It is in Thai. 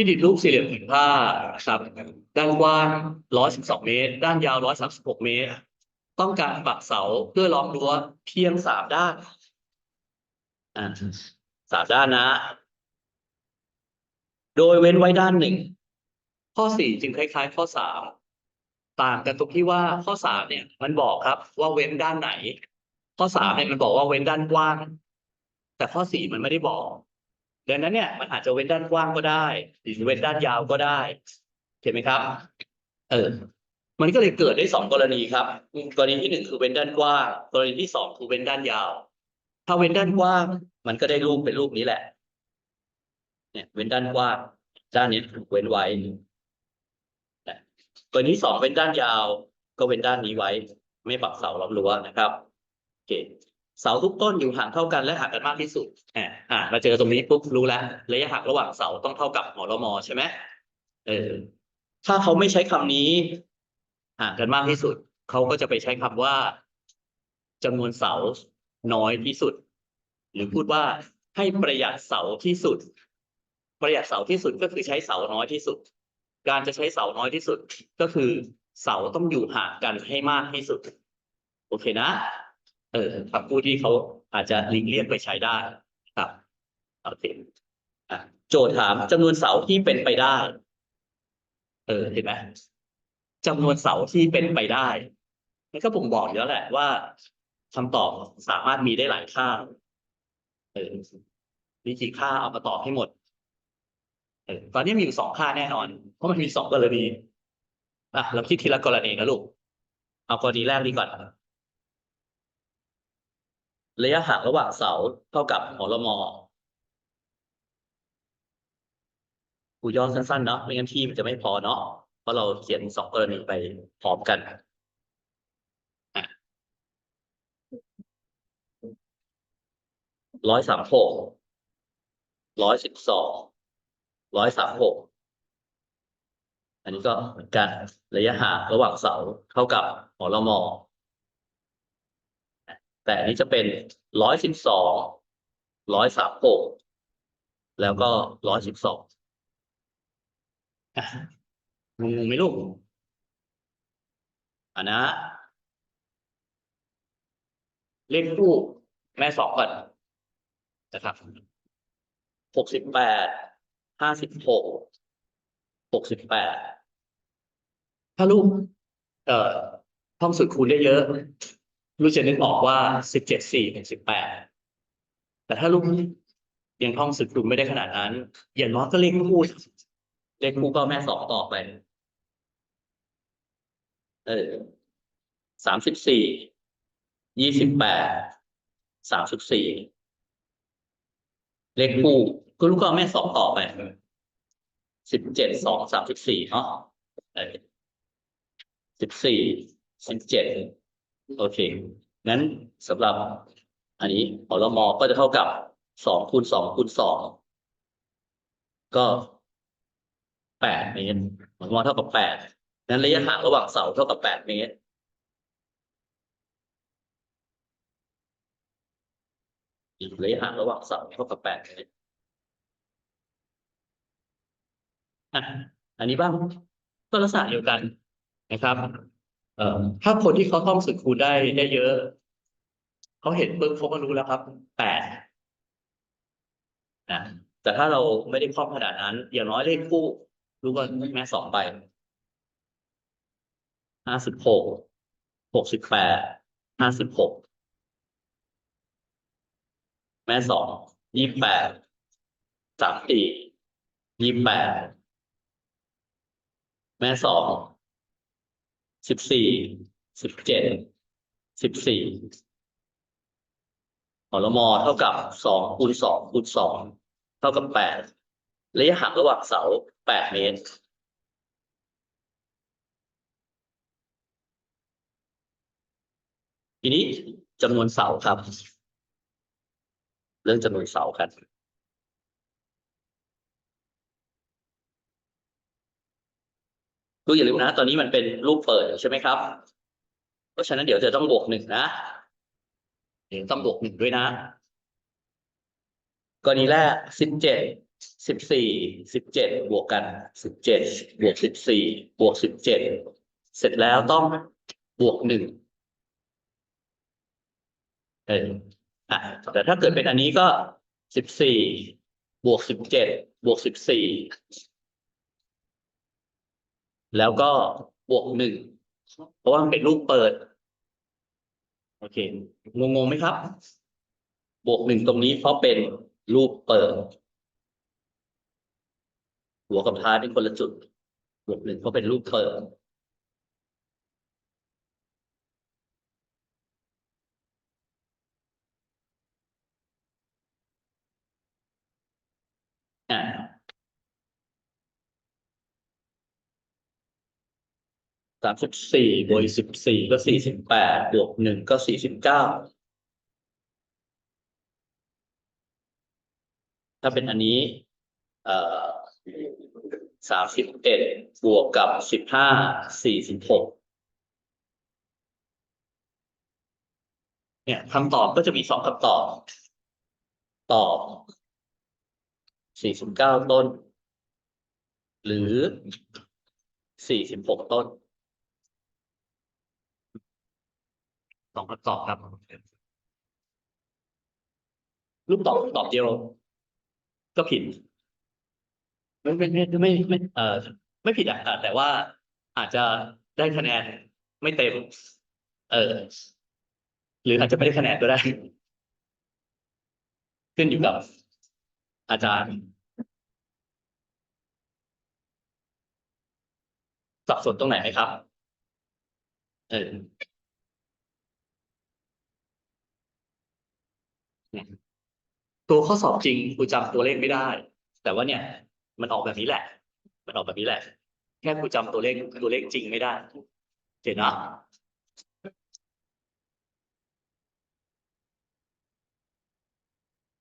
ที่ดินรูปสี่เหลี่ยมผืนผ้าครับด้านกว้าง 112 เมตร ด้านยาว 136 เมตร ต้องการปักเสาเพื่อล้อมรั้วเพียงสามด้านอ่าสามด้านนะ โดยเว้นไว้ด้านหนึ่ง ข้อสี่จึงคล้าย ๆ ข้อสามต่างกันตรงที่ว่าข้อสามเนี่ย มันบอกครับ ว่าเว้นด้านไหน ข้อสามเนี่ยมันบอกว่าเว้นด้านกว้าง แต่ข้อสี่มันไม่ได้บอก ดังนั้นเนี่ยมันอาจจะเว้นด้านกว้างก็ได้หรือเว้นด้านยาวก็ได้เห็นไหมครับ เออ มันก็เลยเกิดได้สองกรณีครับ กรณีที่หนึ่งคือเว้นด้านกว้าง กรณีที่สองคือเว้นด้านยาว ถ้าเว้นด้านกว้าง มันก็ได้รูปเป็นรูปนี้แหละ เนี่ย เว้นด้านกว้างด้านนี้ถูกเว้นไว้นะกรณีสองเว้นด้านยาว ก็เว้นด้านนี้ไว้ ไม่ปักเสาล้อมรั้วนะครับโอเค เสาทุกต้นอยู่ห่างเท่ากันและห่างกันมากที่สุดอ่าอ่ามาเจอตรงนี้ปุ๊บรู้แล้วระยะห่างระหว่างเสาต้องเท่ากับหมอรมอใช่ไหมเออ ถ้าเขาไม่ใช้คำนี้ห่างกันมากที่สุด เขาก็จะไปใช้คำว่าจำนวนเสาน้อยที่สุด หรือพูดว่าให้ประหยัดเสาที่สุด ประหยัดเสาที่สุดก็คือใช้เสาน้อยที่สุด การจะใช้เสาน้อยที่สุด ก็คือ เสาต้องอยู่ห่างกันให้มากที่สุด โอเคนะ เออคำพูดที่เขาอาจจะหลีกเลี่ยงไปใช้ได้ครับโอเคอะโจทย์ถามจำนวนเสาที่เป็นไปได้ เออเห็นไหมจำนวนเสาที่เป็นไปได้นี่ก็ผมบอกอยู่แล้วแหละว่าคำตอบสามารถมีได้หลายค่า เออมีกี่ค่าเอามาตอบให้หมด เออตอนนี้มีอยู่สองค่าแน่นอน เพราะมันมีสองกรณีอะเราคิดทีละกรณีนะลูก เอากรณีแรกดีก่อน ระยะห่างระหว่างเสาเท่ากับหอรมอกูย่อสั้นๆเนาะไม่งั้นที่มันจะไม่พอเนาะเพราะเราเขียนสองกรณีไปพร้อมกันร้อยสามหกร้อยสิบสองร้อยสามหกอันนี้ก็เหมือนกันระยะห่างระหว่างเสาเท่ากับหอรมอ แต่อันนี้จะเป็นร้อยสิบสองร้อยสามหกแล้วก็ร้อยสิบสองงงไหมลูกอะนะ เลขคู่แม่สองก่อนนะครับหกสิบแปดห้าสิบหกหกสิบแปดถ้าลูกเอ่อท่องสูตรคูณได้เยอะ ลูกจะนึกออกว่าสิบเจ็ดสี่เป็นสิบแปดแต่ถ้าลูกยังท่องสึกคูไม่ได้ขนาดนั้น อย่างน้อยก็เลขคู่เลขคู่ก็แม่สองต่อไป เออสามสิบสี่ยี่สิบแปดสามสิบสี่เลขคู่ก็ลูกก็แม่สองต่อไปสิบเจ็ดสองสามสิบสี่เนาะสิบสี่สิบเจ็ด โอเค งั้นสำหรับอันนี้หอรมอก็จะเท่ากับสองคูณสองคูณสองก็แปดเมตรหอรมอเท่ากับแปดนั้นระยะห่างระหว่างเสาเท่ากับแปดเมตรระยะห่างระหว่างเสาเท่ากับแปดเมตรอะอันนี้บ้างก็ลักษณะเดียวกันนะครับ เอ่อถ้าคนที่เขาท่องสึกคูณได้ได้เยอะเขาเห็นปุ๊บเขาก็รู้แล้วครับแปดนะแต่ถ้าเราไม่ได้คล่องขนาดนั้น อย่างน้อยเลขคู่ รู้ว่าแม่สองไปห้าสิบหกหกสิบแปดห้าสิบหกแม่สองยี่แปดสามสี่ยี่แปดแม่สอง สิบสี่สิบเจ็ดสิบสี่หอรมอเท่ากับสองคูณสองคูณสองเท่ากับแปดระยะห่างระหว่างเสาแปดเมตรทีนี้จำนวนเสาครับ เรื่องจำนวนเสากัน ดูอย่าลืมนะ ตอนนี้มันเป็นรูปเปิดอยู่ใช่ไหมครับ เพราะฉะนั้นเดี๋ยวจะต้องบวกหนึ่งนะเดี๋ยวต้องบวกหนึ่งด้วยนะกรณีแรกสิบเจ็ดสิบสี่สิบเจ็ดบวกกันสิบเจ็ดบวกสิบสี่บวกสิบเจ็ดเสร็จแล้วต้องบวกหนึ่งเอออะแต่ถ้าเกิดเป็นอันนี้ก็สิบสี่บวกสิบเจ็ดบวกสิบสี่ แล้วก็บวกหนึ่งเพราะว่ามันเป็นรูปเปิด โอเคงงงๆไหมครับ บวกหนึ่งตรงนี้เพราะเป็นรูปเปิด หัวกับท้ายเป็นคนละจุด บวกหนึ่งเพราะเป็นรูปเปิดอ่า สามสิบสี่บวกสิบสี่ก็สี่สิบแปดบวกหนึ่งก็สี่สิบเก้าถ้าเป็นอันนี้ เอ่อสามสิบเอ็ดบวกกับสิบห้าสี่สิบหกเนี่ยคำตอบก็จะมีสองคำตอบ ตอบสี่สิบเก้าต้น หรือสี่สิบหกต้น องคำตอบครับ รูปตอบตอบเดียว ก็ผิดไม่ไม่ไม่ไม่ไม่ เอ่อไม่ผิดอะแต่ว่าอาจจะได้คะแนนไม่เต็ม เออ หรืออาจจะไม่ได้คะแนนก็ได้ ขึ้นอยู่กับ อาจารย์สับสนตรงไหนไหมครับ เออ ตัวข้อสอบจริงกูจำตัวเลขไม่ได้ แต่ว่าเนี่ยมันออกแบบนี้แหละ มันออกแบบนี้แหละ แค่กูจำตัวเลขตัวเลขจริงไม่ได้เจ๋งนะ